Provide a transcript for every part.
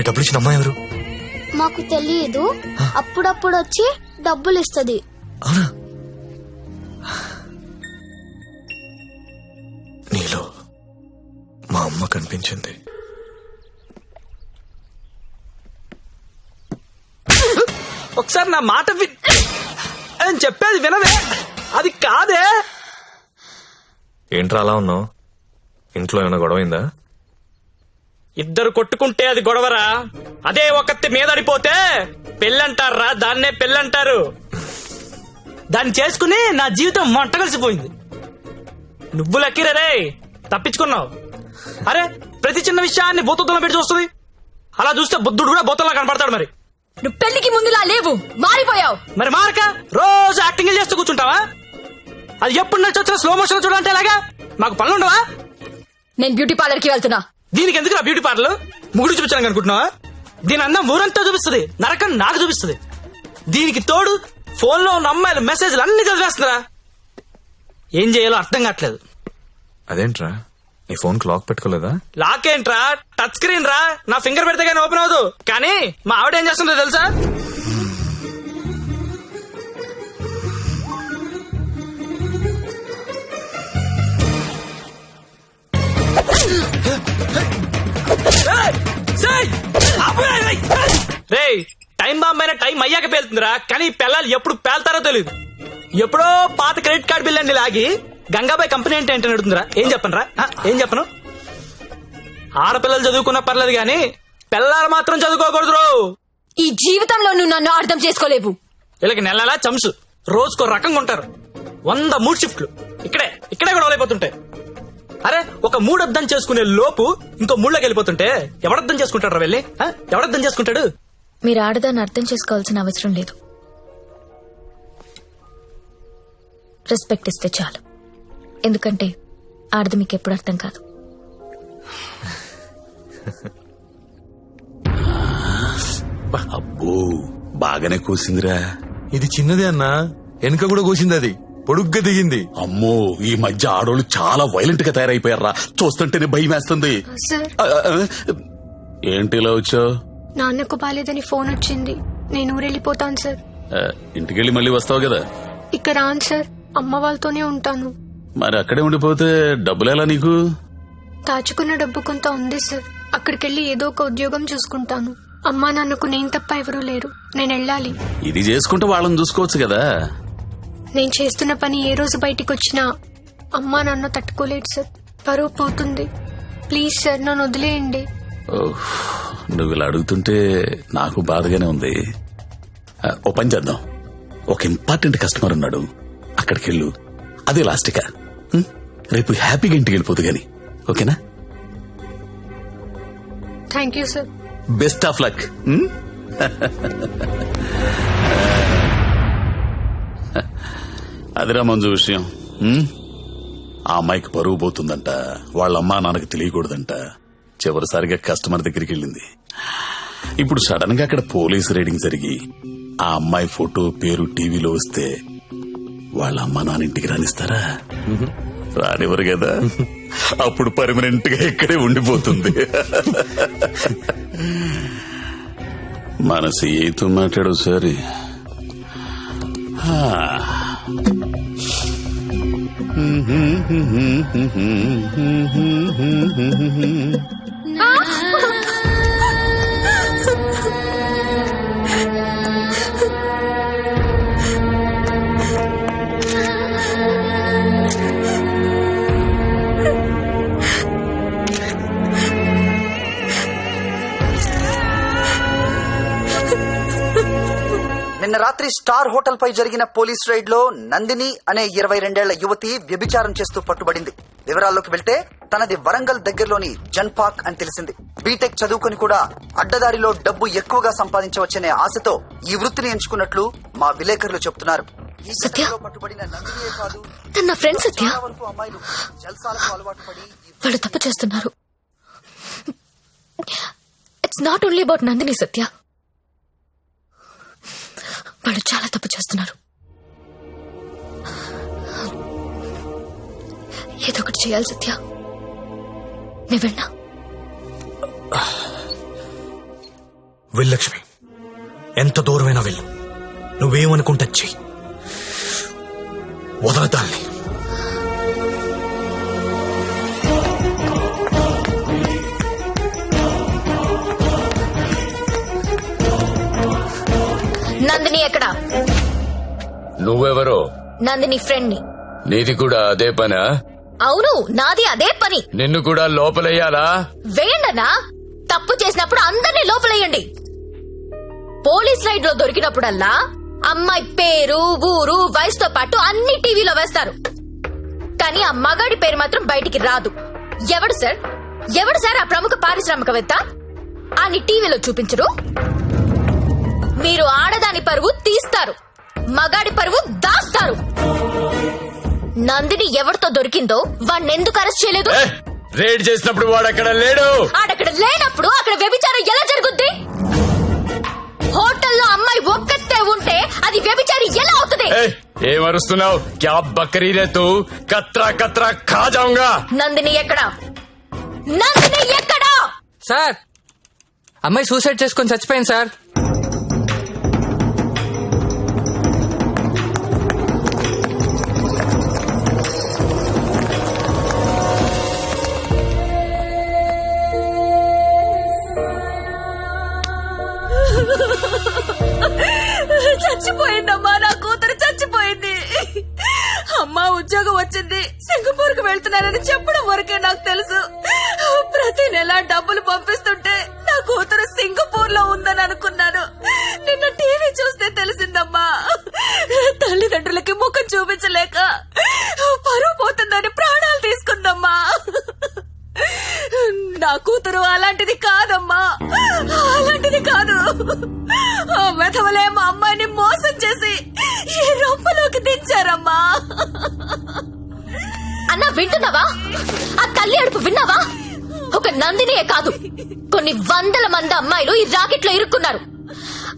మీ డబ్బులు ఇచ్చిన అమ్మాయి ఎవరు? మాకు తెలియదు అప్పుడప్పుడు వచ్చి డబ్బులు ఇస్తది. అవునా? నీలో మా అమ్మ కనిపించింది. ఒకసారి నా మాట వి అని చెప్పేది వినవే. అది కాదే. ఏంట్రా అలా ఉన్నావు? ఇంట్లో ఏమైనా గొడవైందా ఇద్దరు కొట్టుకుంటే అది గొడవరా? అదే ఒకత్తి మీదడిపోతే పెళ్ళంటారా? దాన్నే పెళ్ళంటారు. దాన్ని చేసుకుని నా జీవితం మంట కలిసిపోయింది నువ్వు లక్కీరే తప్పించుకున్నావు. అరే ప్రతి చిన్న విషయాన్ని బూతుల్లో పెట్టి చూస్తుంది. అలా చూస్తే బుద్ధుడు కూడా బూతల్లా కనపడతాడు మరి. నువ్వు పెళ్ళికి ముందులా లేవు మారిపోయావు. మరి మారక రోజు యాక్టింగ్ చేస్తూ కూర్చుంటావా? అది ఎప్పుడు నచ్చి వచ్చిన స్లో మోషన్ చూడాలంటే ఎలాగా? మాకు పనులు ఉండవా నేను బ్యూటీ పార్లర్కి వెళ్తున్నా. దీనికి ఎందుకు బ్యూటీ పార్లర్ ముగుడు చూపించాను అనుకుంటున్నావా? దీని అందం ఊరంతా చూపిస్తుంది. నరకం నాకు చూపిస్తుంది. దీనికి తోడు ఫోన్లో ఉన్న అమ్మాయిల మెసేజ్లు అన్ని చదివేస్తుందిరా ఏం చేయాలో అర్థం కావట్లేదు. అదేంట్రా? నీ ఫోన్ లాక్ పెట్టుకోలేదా? లాక్ ఏంట్రా? టచ్ స్క్రీన్ రా? నా ఫింగర్ పెడితే కానీ ఓపెన్ అవ్వదు. కానీ మా ఆవిడ ఏం చేస్తుందో తెలుసా? రే టైం బాంబ్ అయినా టైం అయ్యాక పేలుతుందిరా. కానీ పిల్లలు ఎప్పుడు పేల్తారో తెలియదు ఎప్పుడో పాత క్రెడిట్ కార్డు బిల్ అన్ని లాగి గంగాబాయ్ కంపెనీ అంటే నడుతుందిరా ఏం చెప్పనురా? ఏం చెప్పను? ఆడపిల్లలు చదువుకున్నా పర్లేదు గాని పిల్లలు మాత్రం చదువుకోకూడదు. ఈ జీవితంలో నువ్వు నన్ను అర్థం చేసుకోలేవు. వీళ్ళకి నెల నెలా చంసు రోజుకో రకంగా ఉంటారు. వంద మూడు షిఫ్ట్లు. ఇక్కడే ఇక్కడే కూడా అయిపోతుంటాయి. అరే ఒక మూడు అర్థం చేసుకునే లోపు ఇంకో మూడులోకి వెళ్ళిపోతుంటే ఎవడర్థం చేసుకుంటాడు వెళ్ళి? ఎవడర్థం చేసుకుంటాడు? మీరు ఆడదాన్ని అర్థం చేసుకోవాల్సిన అవసరం లేదు. రెస్పెక్ట్ ఇస్తే చాలు. ఎందుకంటే ఆడది మీకు ఎప్పుడు అర్థం కాదు. అబ్బో బాగానే కూసిందిరా. ఇది చిన్నదే అన్నా. వెనుక కూడా కోసింది అది. పొడుగ్గా దిగింది అమ్మో ఈ మధ్య ఆడోళ్ళు చాలా వైలెంట్గా తయారైపోయారా. చూస్తుంటేనే భయం వేస్తుంది. సార్. ఏంటి ఇలా వచ్చావు? నాన్నకు బాలేదని ఫోన్ వచ్చింది. నేను ఊరెళ్ళిపోతాను సార్. ఇంటికెళ్ళి మళ్ళీ వస్తావు కదా? ఇక్కడ రాను సార్. అమ్మ వాళ్ళతోనే ఉంటాను. మరి అక్కడే ఉండిపోతే డబ్బులు ఎలా నీకు? దాచుకున్న డబ్బు కొంత ఉంది సార్. అక్కడికెళ్ళి ఏదో ఒక ఉద్యోగం చూసుకుంటాను. అమ్మా నాన్నకు నేను తప్ప ఎవరూ లేరు. నేను వెళ్ళాలి. ఇది చేసుకుంటే వాళ్ళని చూసుకోవచ్చు కదా. నేను చేస్తున్న పని ఏ రోజు బయటికి వచ్చినా అమ్మా నాన్న తట్టుకోలేడు సార్. పరువు పోతుంది. ప్లీజ్ సార్ నన్ను వదిలేయండి. ఓహ్, నువ్వు ఇలా అడుగుతుంటే నాకు బాధగానే ఉంది. ఆ, ఓ పని చేద్దాం. ఒక ఇంపార్టెంట్ కస్టమర్ ఉన్నాడు. అక్కడికి వెళ్ళు అదే లాస్టిక? రేపు హ్యాపీగా ఇంటికి వెళ్ళిపోదు గాని. ఓకేనా? Thank you sir. Best of luck. అదిరా మంజు విషయం. ఆ అమ్మాయికి పరువు పోతుందంట. వాళ్ళ అమ్మా నాన్నకి తెలియకూడదంట. చివరిసారిగా కస్టమర్ దగ్గరికి వెళ్ళింది. ఇప్పుడు సడన్గా అక్కడ పోలీస్ రైడింగ్ జరిగి ఆ అమ్మాయి ఫోటో పేరు టీవీలో వస్తే వాళ్ళ అమ్మ నాన్న ఇంటికి రానిస్తారా? రానివ్వరు కదా. అప్పుడు పర్మనెంట్గా ఇక్కడే ఉండిపోతుంది. మన సీఏతో మాట్లాడు సరే. Mm-hmm. నిన్న రాత్రి స్టార్ హోటల్ పై జరిగిన పోలీస్ రైడ్లో నందిని అనే ఇరవై రెండేళ్ళ యువతి వ్యభిచారం చేస్తూ పట్టుబడింది. వివరాల్లోకి వెళ్తే తనది వరంగల్ దగ్గరలోని జన్పాక్ అని తెలిసింది. బీటెక్ చదువుకొని కూడా అడ్డదారిలో డబ్బు ఎక్కువగా సంపాదించవచ్చనే ఆశతో ఈ వృత్తిని ఎంచుకున్నట్లు మా విలేకరులు చెబుతున్నారు తను ఫ్రెండ్ సత్య. అలవాటు వాళ్ళు తప్పు చేస్తున్నారు. It's not only about Nandini Satya. వాళ్ళు చాలా తప్పు చేస్తున్నారు. ఏదో ఒకటి చేయాలి సత్య. నువ్వెన్నా విల్లక్ష్మి లక్ష్మి ఎంత దూరమైనా వెళ్ళు. నువ్వేమనుకుంటా చెయ్యి. వదలదాన్ని నందిని ఎక్కడ? నువ్వెవరో? నందిని ఫ్రెండ్ని నీది కూడా అదే పనా? అవును నాది అదే పని. నిన్ను కూడా లోపలయ్యాలా వేయండన్నా తప్పు చేసినప్పుడు అందరినీ లోపలేయండి. పోలీస్ రైడ్లో దొరికినప్పుడల్లా అమ్మాయి పేరు ఊరు వయసుతో పాటు అన్ని టీవీలో వేస్తారు. కానీ ఆ మగాడి పేరు మాత్రం బయటికి రాదు. ఎవడు సార్? ఎవడు సార్ ఆ ప్రముఖ పారిశ్రామికవేత్త? అని టీవీలో చూపించరు? మీరు ఆడదాని పరువు తీస్తారు. మగాడి పరువు దాస్తారు. నందిని ఎవరితో దొరికిందో వాణ్ణి ఎందుకు అరెస్ట్ చేయలేదు? రేడ్ చేసినప్పుడు వాడు అక్కడ లేడు. ఆడక్కడ లేనప్పుడు అక్కడ వ్యభిచారం ఎలా జరుగుద్ది? హోటల్లో అమ్మాయి ఒక్కతే ఉంటే అది వ్యభిచారి ఎలా అవుతుంది? ఏ, ఏమరుస్తున్నావు క్యా బకరీ రే తూ? కత్రా కత్రా ఖా జాऊंगा నందిని ఎక్కడా? నందిని ఎక్కడా? సార్ అమ్మాయి సూసైడ్ చేసుకొని చచ్చిపోయింది సార్. చచ్చిపోయిందమ్మా నా కూతురు చచ్చిపోయింది. అమ్మా ఉద్యోగం వచ్చింది. సింగపూర్కు వెళ్తున్నానని చెప్పడం వరకే నాకు తెలుసు. ప్రతి నెల డబ్బులు పంపిస్తుంటే నా కూతురు సింగపూర్లో ఉందని అనుకున్నాను. నిన్న టీవీ చూస్తే తెలిసిందమ్మా. తల్లిదండ్రులకి ముఖం చూపించలేక పరువు పోతుందని ప్రాణాలు తీసుకుందమ్మా. నా కూతురు అలాంటిది కాదమ్మా. అలాంటిది కాదు. వెధవలే మా అమ్మాయిని వింటున్నావా? ఆ తల్లి అడుపు విన్నావా? ఒక నందినియే కాదు. కొన్ని వందల మంది అమ్మాయిలు ఈ రాకెట్లో ఇరుక్కున్నారు.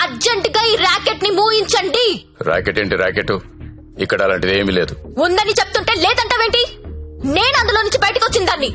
అర్జెంట్గా ఈ రాకెట్ని మూయించండి. రాకెట్ ఏంటి రాకెట్? ఇక్కడ అలాంటిది ఏమీ లేదు. ఉందని చెప్తుంటే లేదంటావేంటి? నేను అందులో నుంచి బయటకు వచ్చిన దాన్ని.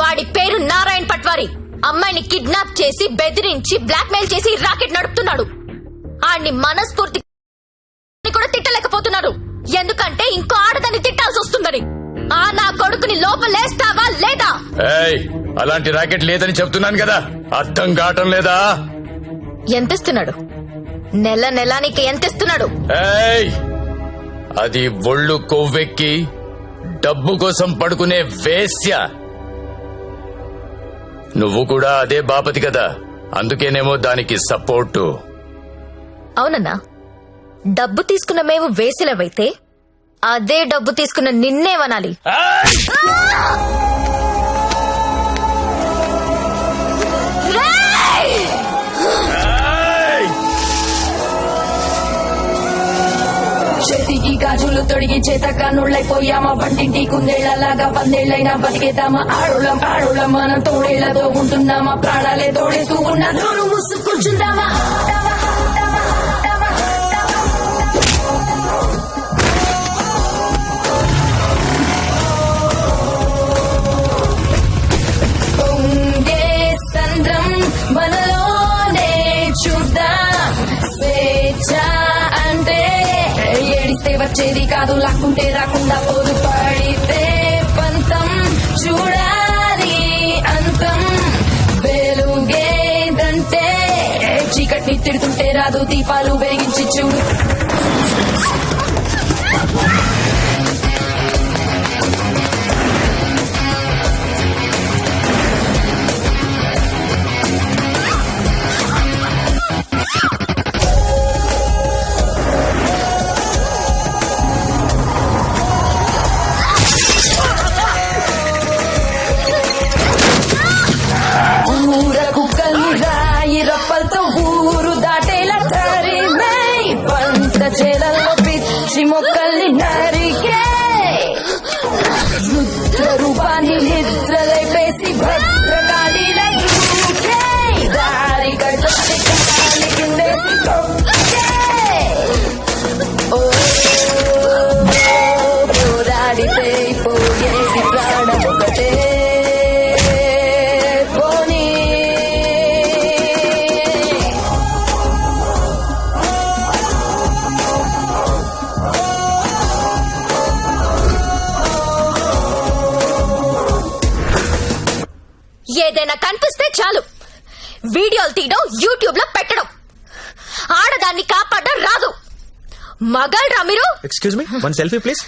వాడి పేరు నారాయణ్ పట్వారి. అమ్మాయిని కిడ్నాప్ చేసి బెదిరించి బ్లాక్మెయిల్ చేసి రాకెట్ నడుపుతున్నాడు. ఆడిని మనస్ఫూర్తి కొడుకుని లోపలేస్తావా లేదా? అలాంటి రాకెట్ లేదని చెప్తున్నాను కదా. అర్థం కావటం లేదా? ఎంతిస్తున్నాడు? నెల నెల నీకు ఎంతిస్తున్నాడు? ఏయ్ అది ఒళ్ళు కొవ్వెక్కి డబ్బు కోసం పడుకునే వేశ్య. నువ్వు కూడా అదే బాపతి కదా. అందుకేనేమో దానికి సపోర్టు. అవునన్నా డబ్బు తీసుకున్న మేము వేసిలవైతే అదే డబ్బు తీసుకున్న నిన్నే వనాలి. చేతికి గాజులు తొడిగి చేత కానుళ్ళైపోయామా వంటింటి కుందేళ్ళలాగా వందేళ్ళైనా బతికేద్దామా? ఆడులం ఆడులం మనం తోడేళ్ళతో ఉంటున్నామా? ప్రాణాలే తోడేస్తూ ఉన్న నోరు ముసు రాదు. దీపాలు వెలిగించి చూడు వీడియోలు తీయడం యూట్యూబ్లో పెట్టడం. ఆడదాన్ని కాపాడడం రాదు. మగాళ్ళరా మీరు. Excuse me one selfie please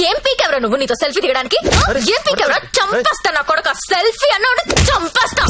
ఏం పీకెవరా నువ్వు నీతో సెల్ఫీ దిగడానికి? అరే, ఏం పీకెవరా? చంపేస్తా నా కొడుక. సెల్ఫీ అన్నాడు చంపేస్తా.